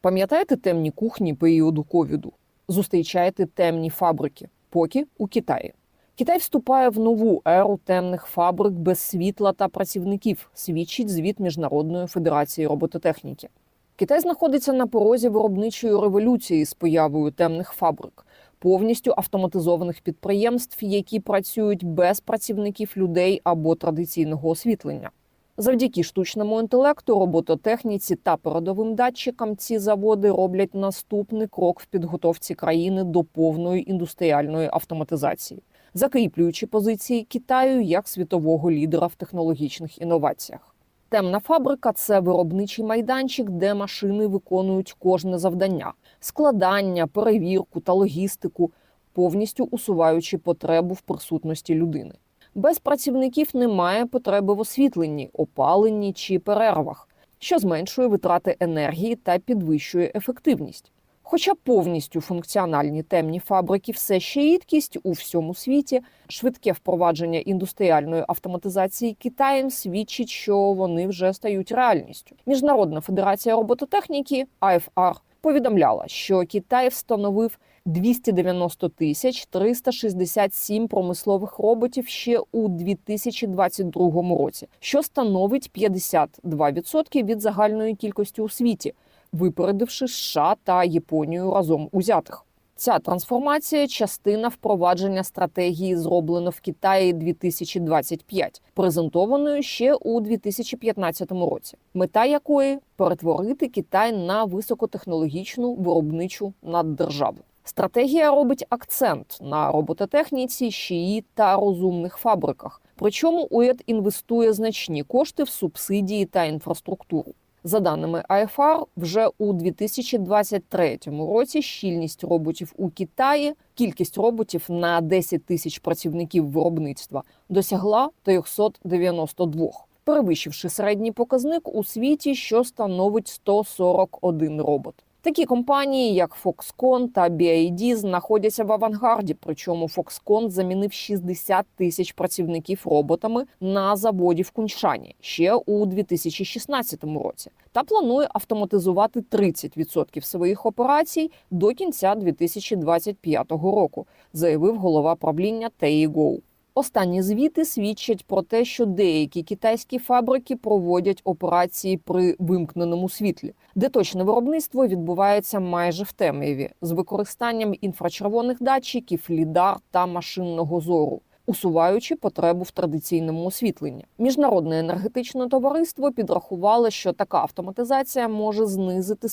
Пам'ятаєте темні кухні періоду ковіду? Зустрічаєте темні фабрики, поки у Китаї. Китай вступає в нову еру темних фабрик без світла та працівників, свідчить звіт Міжнародної федерації робототехніки. Китай знаходиться на порозі виробничої революції з появою темних фабрик, повністю автоматизованих підприємств, які працюють без працівників людей або традиційного освітлення. Завдяки штучному інтелекту, робототехніці та передовим датчикам ці заводи роблять наступний крок в підготовці країни до повної індустріальної автоматизації, закріплюючи позиції Китаю як світового лідера в технологічних інноваціях. Темна фабрика це виробничий майданчик, де машини виконують кожне завдання: складання, перевірку та логістику, повністю усуваючи потребу в присутності людини. Без працівників немає потреби в освітленні, опаленні чи перервах, що зменшує витрати енергії та підвищує ефективність. Хоча повністю функціональні темні фабрики все ще рідкість у всьому світі, швидке впровадження індустріальної автоматизації Китаєм свідчить, що вони вже стають реальністю. Міжнародна федерація робототехніки IFR повідомляла, що Китай встановив 290 тисяч 367 промислових роботів ще у 2022 році, що становить 52% від загальної кількості у світі, випередивши США та Японію разом узятих. Ця трансформація частина впровадження стратегії зроблено в Китаї 2025, презентованої ще у 2015 році, мета якої перетворити Китай на високотехнологічну виробничу наддержаву. Стратегія робить акцент на робототехніці, ШІІ та розумних фабриках. Причому уряд інвестує значні кошти в субсидії та інфраструктуру. За даними IFR, вже у 2023 році щільність роботів у Китаї, кількість роботів на 10 тисяч працівників виробництва досягла 392, перевищивши середній показник у світі, що становить 141 робот. Такі компанії, як Foxconn та BID, знаходяться в авангарді. Причому Foxconn замінив 60 тисяч працівників роботами на заводі в Куньшані ще у 2016 році, та планує автоматизувати 30% своїх операцій до кінця 2025 року, заявив голова правління Тейгоу. Останні звіти свідчать про те, що деякі китайські фабрики проводять операції при вимкненому світлі, де точне виробництво відбувається майже в темряві з використанням інфрачервоних датчиків, лідар та машинного зору. Усуваючи потребу в традиційному освітленні, міжнародне енергетичне товариство підрахувало, що така автоматизація може знизити